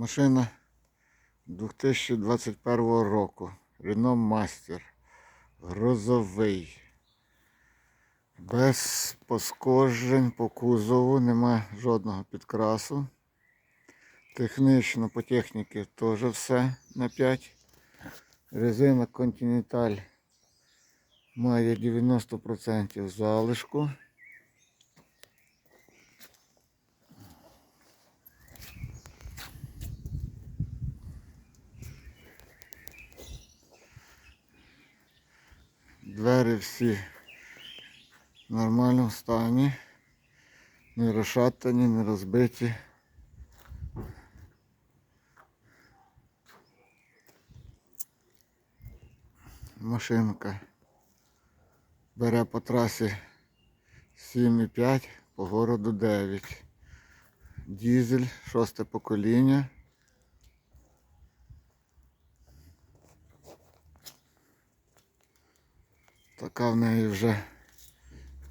Машина 2021 року. Renault Master. Грозовий. Без пошкоджень по кузову, нема жодного підкрасу. Технічно по техніці теж все на 5. Резина Continental має 90% залишку. Двері всі в нормальному стані, не розшатані, не розбиті. Машинка бере по трасі 7,5, по городу 9. Дізель, шосте покоління. Така в неї вже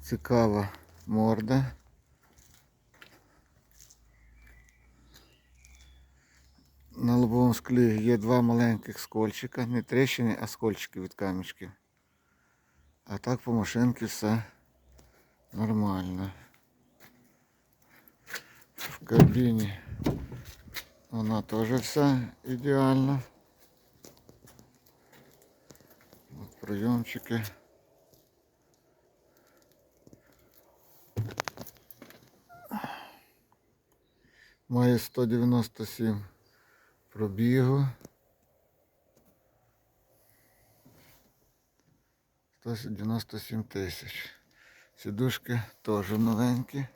цікава морда. На лобовому склі є два маленьких скольчика, не тріщини, а скольчики від камішків. А так по машинці все нормально. В кабіні вона теж вся ідеальна. От прийомчики. Має 197 пробігу. 197 тисяч. Сідушки теж новенькі,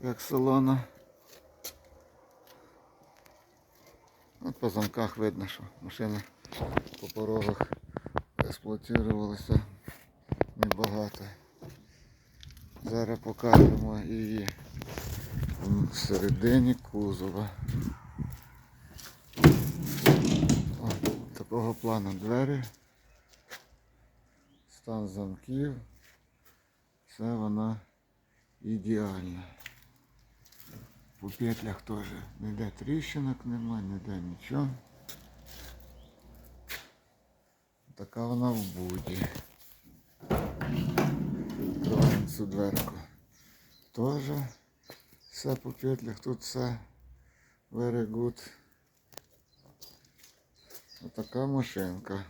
як салона. От по замках видно, що машина по порогах експлуатувалася небагато. Зараз покажемо її всередині кузова. О, такого плану двері. Стан замків. Все вона ідеальна. По петлях теж ніде тріщинок немає, ніде нічого. Така вона в буді. Відкриваємо цю дверку. Теж все по петлях, тут все very good. Отака машинка.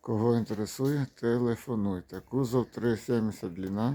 Кого інтересує, телефонуйте. Кузов 3,70 длина.